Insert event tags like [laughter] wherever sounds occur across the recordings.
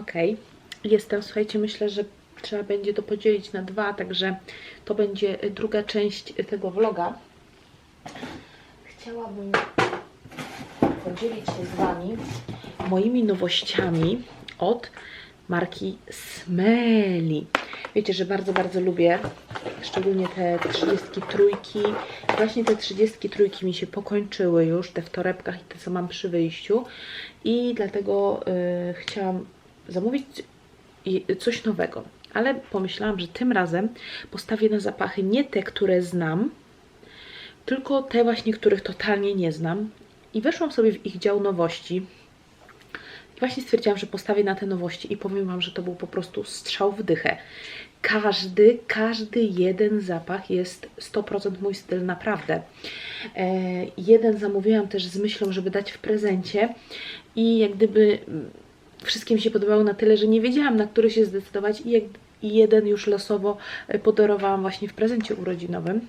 Ok, jestem. Słuchajcie, myślę, że trzeba będzie to podzielić na dwa, także to będzie druga część tego vloga. Chciałabym podzielić się z Wami moimi nowościami od marki Smelly. Wiecie, że bardzo, bardzo lubię szczególnie te 33. Właśnie te 33 mi się pokończyły już, te w torebkach i te, co mam przy wyjściu. I dlatego y, chciałam zamówić coś nowego. Ale pomyślałam, że tym razem postawię na zapachy nie te, które znam, tylko te właśnie, których totalnie nie znam. I weszłam sobie w ich dział nowości. I właśnie stwierdziłam, że postawię na te nowości i powiem Wam, że to był po prostu strzał w dychę. Każdy, każdy jeden zapach jest 100% mój styl, naprawdę. E, jeden zamówiłam też z myślą, żeby dać w prezencie i jak gdyby mm, wszystkim się podobało na tyle, że nie wiedziałam, na który się zdecydować i, jeden już losowo e, podarowałam właśnie w prezencie urodzinowym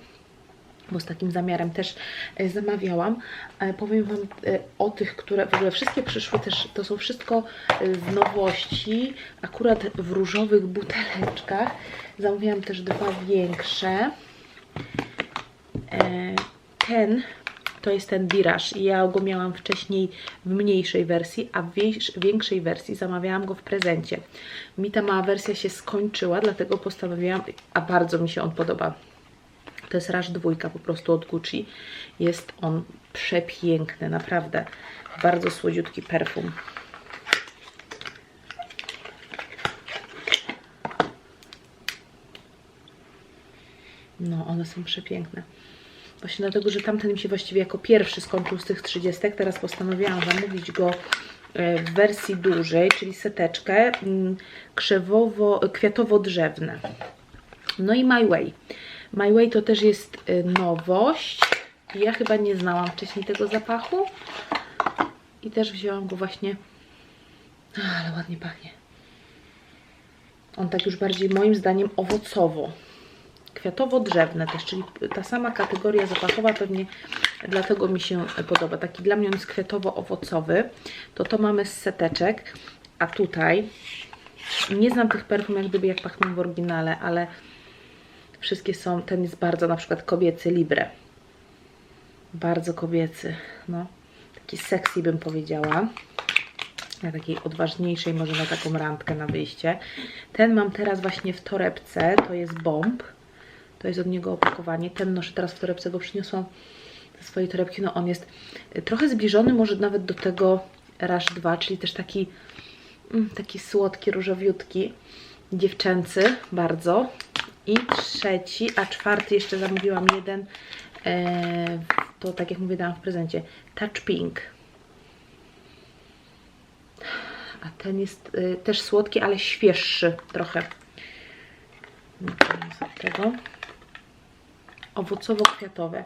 bo z takim zamiarem też e, zamawiałam. E, Powiem Wam o tych, które w ogóle wszystkie przyszły też, to są wszystko z nowości, akurat w różowych buteleczkach. Zamówiłam też dwa większe. Ten to jest ten Diraż i ja go miałam wcześniej w mniejszej wersji, a w większ- większej wersji zamawiałam go w prezencie. Mi ta mała wersja się skończyła, dlatego postanowiłam, a bardzo mi się on podoba. To jest Rush dwójka po prostu od Gucci. Jest on przepiękny, naprawdę. Bardzo słodziutki perfum. No, one są przepiękne. Właśnie dlatego, że tamten mi się właściwie jako pierwszy skończył z tych 30. Teraz postanowiłam zamówić go e, w wersji dużej, czyli seteczkę mm, krzewowo, kwiatowo-drzewne. No i My Way. My Way to też jest y, nowość. Ja chyba nie znałam wcześniej tego zapachu. I też wzięłam go właśnie. Ale ładnie pachnie. On tak już bardziej moim zdaniem owocowo. Kwiatowo-drzewne też, czyli ta sama kategoria zapachowa pewnie dlatego mi się podoba. Taki dla mnie on jest kwiatowo-owocowy. To to mamy z seteczek. A tutaj nie znam tych perfum jak gdyby jak pachną w oryginale, ale Wszystkie są, ten jest bardzo na przykład kobiecy Libre. Bardzo kobiecy, no. Taki sexy bym powiedziała. Na takiej odważniejszej, może na taką randkę na wyjście. Ten mam teraz właśnie w torebce, to jest bomb. To jest od niego opakowanie. Ten noszę teraz w torebce, go przyniosłam ze swojej torebki. No on jest y, trochę zbliżony może nawet do tego Rush 2, czyli też taki, mm, taki słodki, różowiutki, dziewczęcy bardzo. I trzeci, a czwarty jeszcze zamówiłam jeden, e, to tak jak mówię, dałam w prezencie, Touch Pink. A ten jest e, też słodki, ale świeższy trochę. Tego. Owocowo-kwiatowe.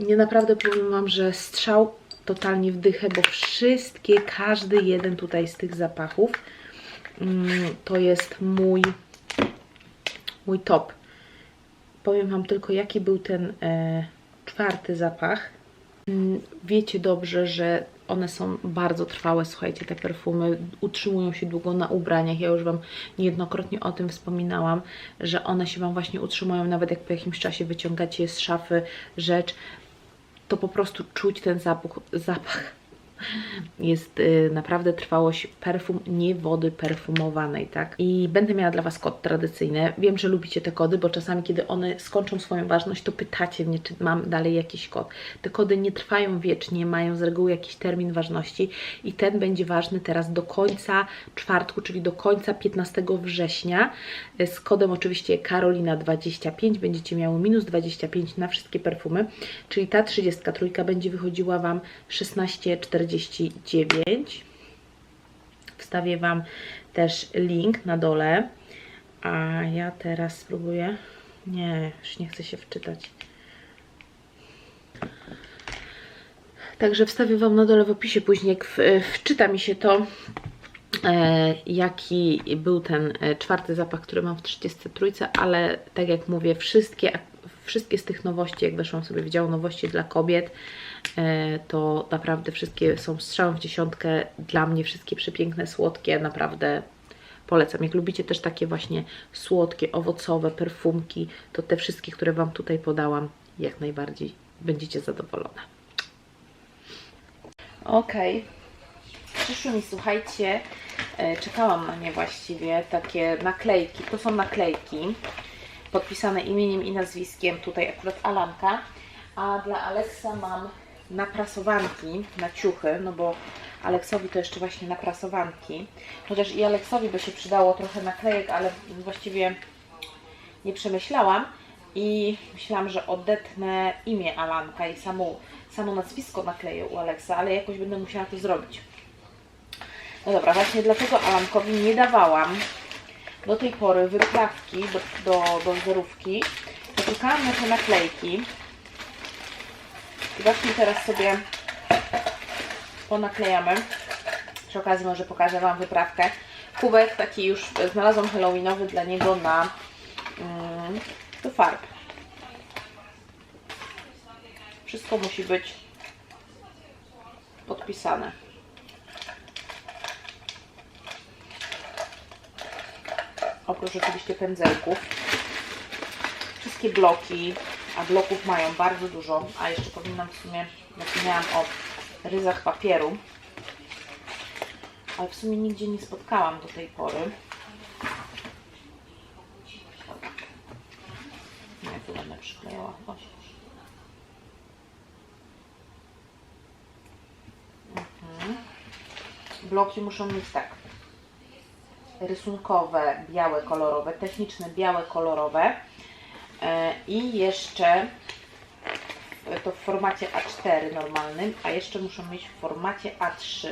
Nie naprawdę powiem Wam, że strzał totalnie w dychę, bo wszystkie, każdy jeden tutaj z tych zapachów mm, to jest mój mój top. Powiem Wam tylko, jaki był ten e, czwarty zapach. Mm, Wiecie dobrze, że one są bardzo trwałe, słuchajcie, te perfumy utrzymują się długo na ubraniach. Ja już Wam niejednokrotnie o tym wspominałam, że one się Wam właśnie utrzymują, nawet jak po jakimś czasie wyciągacie z szafy rzecz, to po prostu czuć ten zapach. zapach. Jest y, naprawdę trwałość perfum, nie wody perfumowanej, tak? I będę miała dla Was kod tradycyjny. Wiem, że lubicie te kody, bo czasami, kiedy one skończą swoją ważność, to pytacie mnie, czy mam dalej jakiś kod. Te kody nie trwają wiecznie, mają z reguły jakiś termin ważności i ten będzie ważny teraz do końca czwartku, czyli do końca 15 września. Y, Z kodem oczywiście Karolina25 będziecie miały minus 25 na wszystkie perfumy, czyli ta 33 będzie wychodziła Wam 16,49. Wstawię Wam też link na dole, a ja teraz spróbuję. Nie, już nie chcę się wczytać. Także wstawię Wam na dole w opisie później, wczyta mi się to, e, jaki był ten e, czwarty zapach, który mam w 33, ale tak jak mówię, wszystkie, wszystkie z tych nowości, jak weszłam sobie w dział nowości dla kobiet, to naprawdę wszystkie są strzałem w dziesiątkę. Dla mnie wszystkie przepiękne, słodkie, naprawdę polecam. Jak lubicie też takie właśnie słodkie, owocowe perfumki, to te wszystkie, które Wam tutaj podałam, jak najbardziej będziecie zadowolone. Okej. Przyszły mi, słuchajcie, e, czekałam na nie właściwie, takie naklejki. To są naklejki podpisane imieniem i nazwiskiem, tutaj akurat Alanka, a dla Aleksa mam naprasowanki na ciuchy, no bo Aleksowi to jeszcze właśnie naprasowanki. Chociaż i Aleksowi by się przydało trochę naklejek, ale właściwie nie przemyślałam i myślałam, że odetnę imię Alanka i samo, samo nazwisko nakleję u Aleksa, ale jakoś będę musiała to zrobić. No dobra, właśnie dlatego Alankowi nie dawałam do tej pory wyprawki do, do, do zerówki. Poczekałam na te naklejki. Właśnie teraz sobie ponaklejamy. Przy okazji może pokażę Wam wyprawkę. Kubek taki już znalazłam halloweenowy dla niego na mm, farb. Wszystko musi być podpisane. Oprócz oczywiście pędzelków. Wszystkie bloki, a bloków mają bardzo dużo, a jeszcze powinnam w sumie, zapomniałam o ryzach papieru, ale w sumie nigdzie nie spotkałam do tej pory. Nie, tu będę przyklejała. O. Mhm. Bloki muszą mieć tak rysunkowe, białe, kolorowe, techniczne, białe, kolorowe i jeszcze to w formacie A4 normalnym, a jeszcze muszą mieć w formacie A3.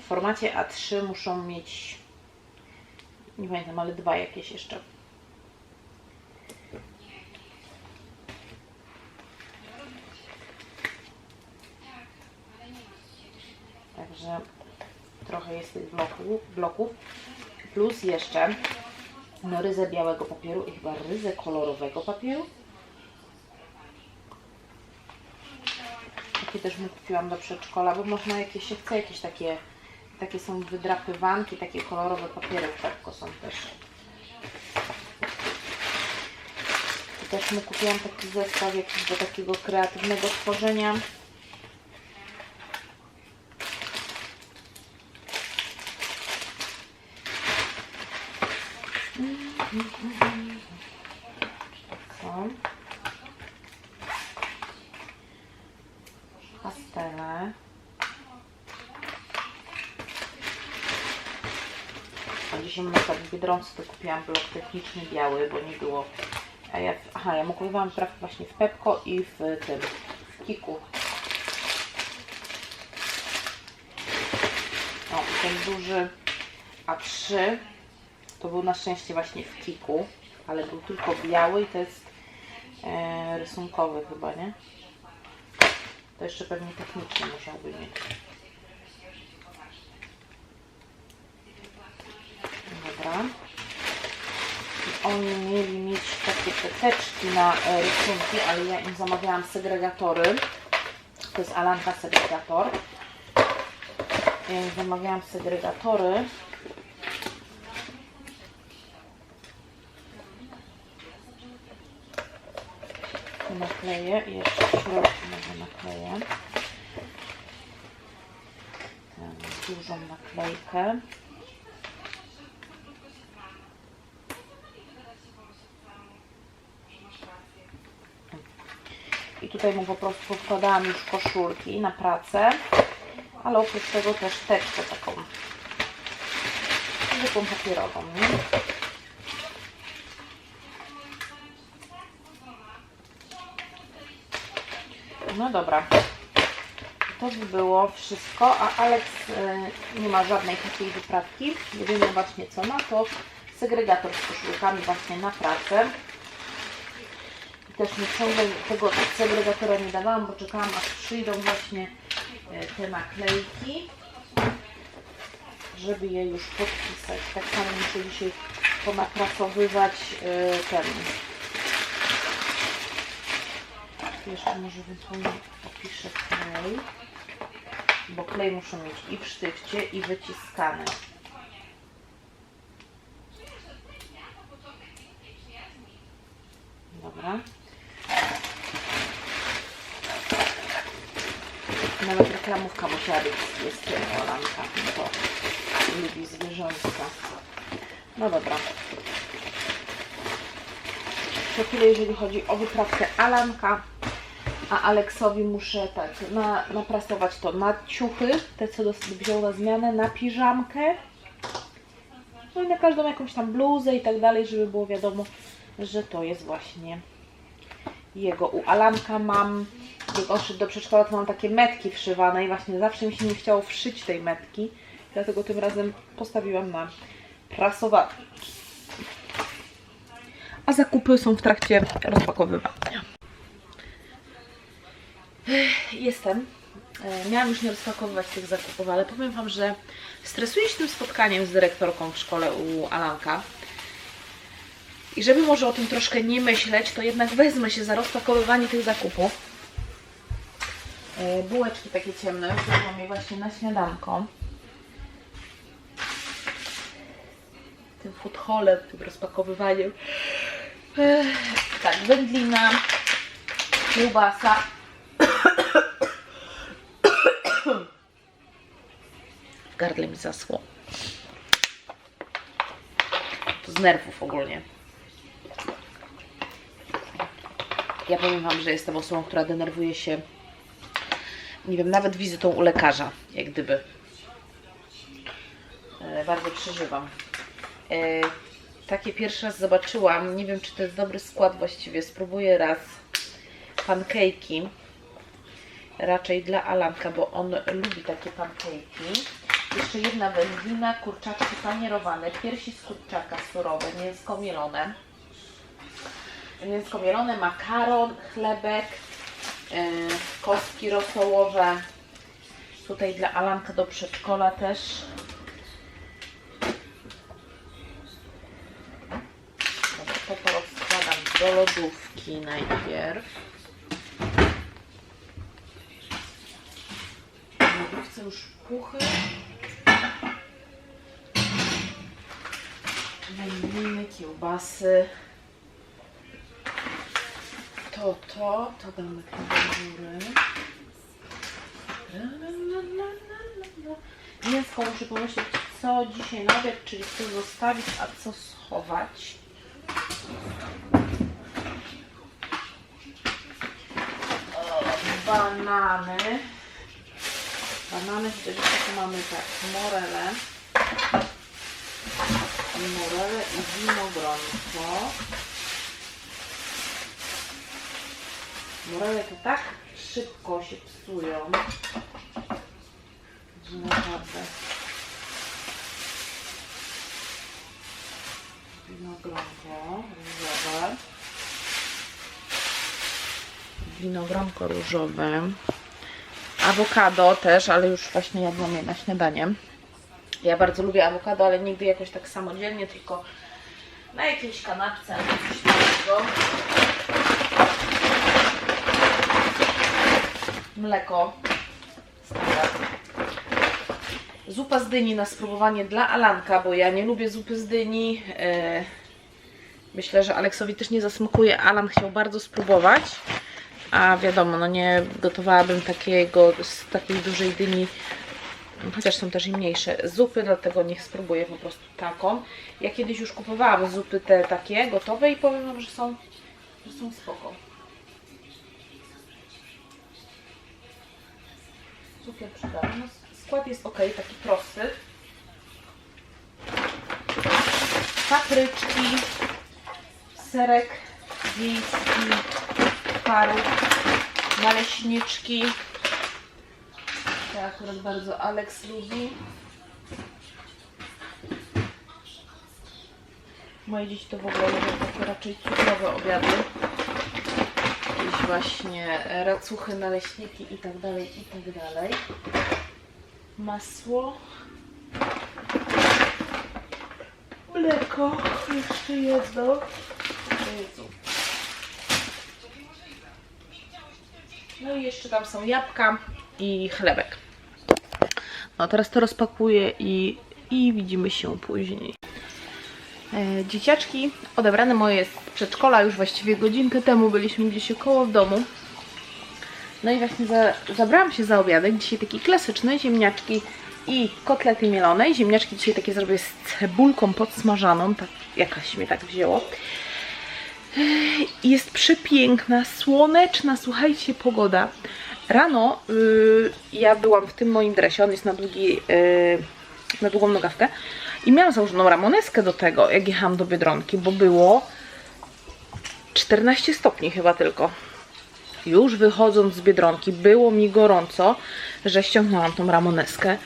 W formacie A3 muszą mieć, nie pamiętam, ale dwa jakieś jeszcze. Także trochę jest tych bloków, bloków. Plus jeszcze no, ryzę białego papieru i chyba ryzę kolorowego papieru. Takie też mu kupiłam do przedszkola, bo można jakieś się chce, jakieś takie, takie są wydrapywanki, takie kolorowe papiery Pepko są też. I też mu kupiłam taki zestaw jakiś do takiego kreatywnego tworzenia. Są. Pastele. A dzisiaj Biedronce to kupiłam blok techniczny biały, bo nie było. A ja, aha, ja mu kupowałam prawdę właśnie w Pepko i w tym, w Kiku. O, ten duży A3 to był na szczęście właśnie w Kiku, ale był tylko biały i to jest e, rysunkowy chyba, nie? To jeszcze pewnie technicznie musiałby mieć. I oni mieli mieć takie teteczki na e, rysunki, ale ja im zamawiałam segregatory. To jest Alanka segregator. Ja im zamawiałam segregatory. Nakleję i jeszcze w środku może nakleję tę dużą naklejkę. I tutaj mu po prostu wkładałam już koszulki na pracę, ale oprócz tego też teczkę taką zwykłą papierową, nie? No dobra. To by było wszystko, a Alex y, nie ma żadnej takiej wyprawki. Jedynie właśnie co ma, to segregator z koszulkami właśnie na pracę. Też mi ciągle tego segregatora nie dawałam, bo czekałam aż przyjdą właśnie y, te naklejki, żeby je już podpisać. Tak samo muszę dzisiaj ponapracowywać y, ten tu jeszcze może ewentualnie opiszę klej. Bo klej muszę mieć i w sztywcie, i wyciskany. Dobra. Nawet reklamówka musiała być z pieskiem Olanka, bo lubi zwierzątka. No dobra. To tyle, jeżeli chodzi o wyprawkę Alanka. A Aleksowi muszę tak na, naprasować to na ciuchy, te co wziął na zmianę, na piżamkę. No i na każdą jakąś tam bluzę i tak dalej, żeby było wiadomo, że to jest właśnie jego. U Alanka mam, jak on szedł do przedszkola, to mam takie metki wszywane i właśnie zawsze mi się nie chciało wszyć tej metki. Dlatego tym razem postawiłam na prasowanie. A zakupy są w trakcie rozpakowywania. Jestem. E, Miałam już nie rozpakowywać tych zakupów, ale powiem Wam, że stresuję się tym spotkaniem z dyrektorką w szkole u Alanka. I żeby może o tym troszkę nie myśleć, to jednak wezmę się za rozpakowywanie tych zakupów. E, Bułeczki takie ciemne, wziąłam je właśnie na śniadanko. Tym food tym rozpakowywaniem. Tak, wędlina, kiełbasa. W gardle mi zasło. To z nerwów ogólnie. Ja powiem Wam, że jestem osobą, która denerwuje się, nie wiem, nawet wizytą u lekarza, jak gdyby. E, bardzo przeżywam. Takie pierwszy raz zobaczyłam, nie wiem, czy to jest dobry skład właściwie, spróbuję raz pancake'i. Raczej dla Alanka, bo on lubi takie pancake'i. Jeszcze jedna wędlina, kurczaczki panierowane, piersi z kurczaka surowe, mięsko mielone. Mięsko mielone, makaron, chlebek, yy, kostki rosołowe. Tutaj dla Alanka do przedszkola też. Dobra, to porozkładam do lodówki najpierw. W lodówce już puchy. Wędliny, kiełbasy. To, to, to damy do góry. Mięsko muszę pomyśleć, co dzisiaj na obiad, czyli co zostawić, a co schować. O, banany. Banany, tak mamy tak, morele. Morele i winogronko. Morele to tak szybko się psują, że naprawdę winogronko różowe. Winogronko różowe. Awokado też, ale już właśnie jadłam je na śniadanie. Ja bardzo lubię awokado, ale nigdy jakoś tak samodzielnie, tylko na jakiejś kanapce albo coś takiego. Mleko. Standard. Zupa z dyni na spróbowanie dla Alanka, bo ja nie lubię zupy z dyni. E, Myślę, że Aleksowi też nie zasmakuje. Alan chciał bardzo spróbować. A wiadomo, no nie gotowałabym takiego, z takiej dużej dyni, chociaż są też i mniejsze zupy, dlatego niech spróbuję po prostu taką. Ja kiedyś już kupowałam zupy te takie gotowe i powiem Wam, że są, że są spoko. Cukier przydany. No, skład jest ok, taki prosty. Papryczki, serek wiejski, paru, naleśniczki. To akurat bardzo Alex lubi. Moje dzieci to w ogóle lubią takie raczej cukrowe obiady. Jakieś właśnie racuchy, naleśniki i tak dalej, i tak dalej. Masło. Mleko. Jeszcze jedno. Jezu. No i jeszcze tam są jabłka i chlebek. No teraz to rozpakuję i, i widzimy się później. E, dzieciaczki odebrane moje z przedszkola już właściwie godzinkę temu byliśmy gdzieś około w domu. No i właśnie za, zabrałam się za obiadek. Dzisiaj taki klasyczny, ziemniaczki i kotlety mielone. Ziemniaczki dzisiaj takie zrobię z cebulką podsmażaną, tak jakaś mnie tak wzięło. Jest przepiękna, słoneczna, słuchajcie, pogoda. Rano y, ja byłam w tym moim dresie, on jest na, długi, y, na długą nogawkę i miałam założoną ramoneskę do tego, jak jechałam do Biedronki, bo było 14 stopni chyba tylko. Już wychodząc z Biedronki było mi gorąco, że ściągnęłam tą ramoneskę.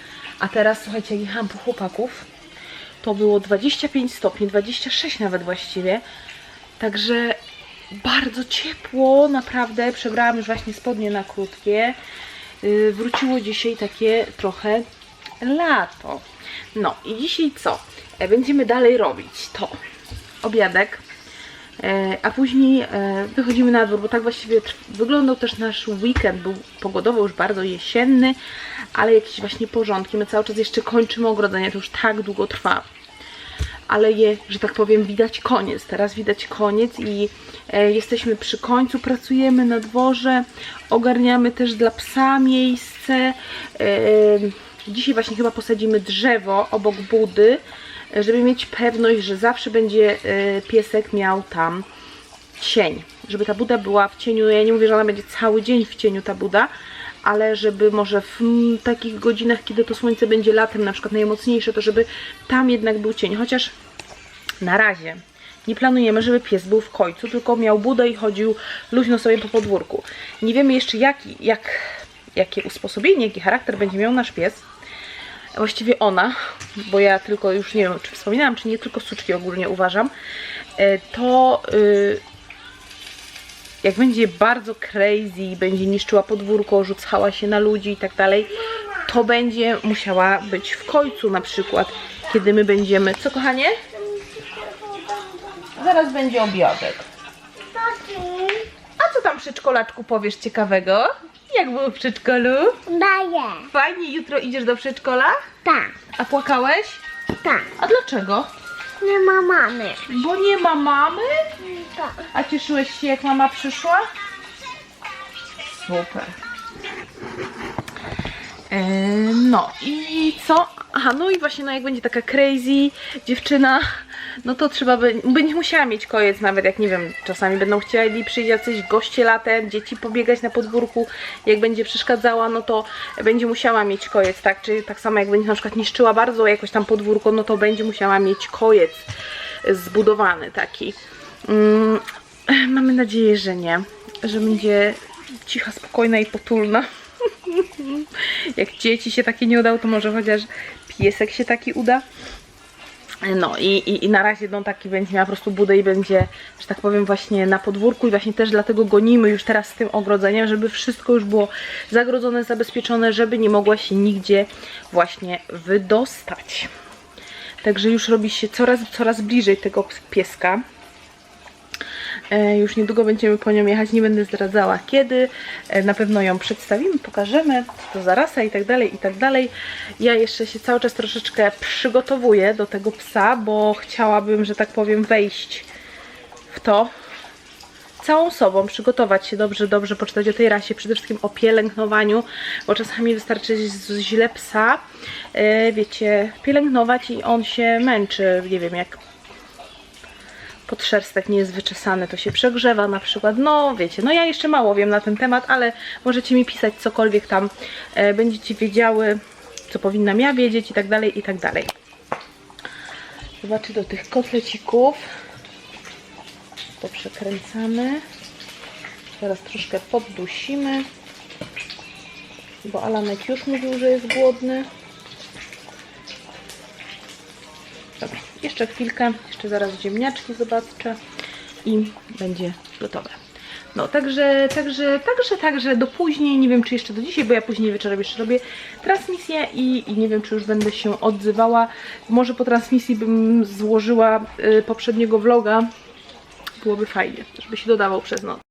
A teraz, słuchajcie, jak jechałam po chłopaków, to było 25 stopni, 26 nawet właściwie. Także bardzo ciepło, naprawdę. Przebrałam już właśnie spodnie na krótkie. Yy, wróciło dzisiaj takie trochę lato. No i dzisiaj co? E, Będziemy dalej robić to. Obiadek. E, A później e, wychodzimy na dwór, bo tak właściwie wyglądał też nasz weekend. Był pogodowo już bardzo jesienny, ale jakieś właśnie porządki. My cały czas jeszcze kończymy ogrodzenie, to już tak długo trwa ale je, że tak powiem, widać koniec. Teraz widać koniec i e, jesteśmy przy końcu, pracujemy na dworze, ogarniamy też dla psa miejsce. E, dzisiaj właśnie chyba posadzimy drzewo obok budy, żeby mieć pewność, że zawsze będzie e, piesek miał tam cień, żeby ta buda była w cieniu. Ja nie mówię, że ona będzie cały dzień w cieniu ta buda, ale żeby może w takich godzinach, kiedy to słońce będzie latem, na przykład najmocniejsze, to żeby tam jednak był cień. Chociaż na razie nie planujemy, żeby pies był w końcu, tylko miał budę i chodził luźno sobie po podwórku. Nie wiemy jeszcze jaki, jak, jakie usposobienie, jaki charakter będzie miał nasz pies. Właściwie ona, bo ja tylko już nie wiem, czy wspominałam, czy nie, tylko suczki ogólnie uważam. E, To y, jak będzie bardzo crazy, będzie niszczyła podwórko, rzucała się na ludzi i tak dalej, to będzie musiała być w końcu na przykład, kiedy my będziemy... Co kochanie? Zaraz będzie obiadek. A co tam przedszkolaczku powiesz ciekawego? Jak było w przedszkolu? Daję. Fajnie, jutro idziesz do przedszkola? Tak, A płakałeś? tak. A dlaczego? Nie ma mamy. Bo nie ma mamy? Tak. A cieszyłeś się jak mama przyszła? Super. E, No i co? Aha, no i właśnie no jak będzie taka crazy dziewczyna, no to trzeba by, będzie musiała mieć kojec nawet jak nie wiem, czasami będą chcieli przyjść jacyś goście latem, dzieci pobiegać na podwórku, jak będzie przeszkadzała, no to będzie musiała mieć kojec, tak? Czy tak samo jak będzie na przykład niszczyła bardzo jakoś tam podwórko, no to będzie musiała mieć kojec zbudowany taki. Mm, mamy nadzieję, że nie, że będzie cicha, spokojna i potulna. [laughs] Jak dzieci się takie nie udało, to może chociaż piesek się taki uda. No i, i, i na razie no, taki będzie miała po prostu budę i będzie, że tak powiem, właśnie na podwórku i właśnie też dlatego gonimy już teraz z tym ogrodzeniem, żeby wszystko już było zagrodzone, zabezpieczone, żeby nie mogła się nigdzie właśnie wydostać. Także już robi się coraz, coraz bliżej tego pieska. E, Już niedługo będziemy po nią jechać, nie będę zdradzała kiedy. E, Na pewno ją przedstawimy, pokażemy, to za rasa i tak dalej, i tak dalej. Ja jeszcze się cały czas troszeczkę przygotowuję do tego psa, bo chciałabym, że tak powiem, wejść w to całą sobą, przygotować się dobrze, dobrze poczytać o tej rasie, przede wszystkim o pielęgnowaniu, bo czasami wystarczy źle psa, e, wiecie, pielęgnować i on się męczy, nie wiem, jak podszerstek nie jest wyczesany, to się przegrzewa na przykład. No wiecie, no ja jeszcze mało wiem na ten temat, ale możecie mi pisać cokolwiek tam e, będziecie wiedziały, co powinnam ja wiedzieć i tak dalej, i tak dalej. Zobaczę do tych kotlecików. To przekręcamy. Teraz troszkę poddusimy. Bo Alanek już mówił, że jest głodny. Jeszcze chwilkę, jeszcze zaraz ziemniaczki zobaczę i będzie gotowe. No, także, także, także, także do później, nie wiem czy jeszcze do dzisiaj, bo ja później wieczorem jeszcze robię transmisję i, i nie wiem czy już będę się odzywała. Może po transmisji bym złożyła y, poprzedniego vloga, byłoby fajnie, żeby się dodawał przez noc.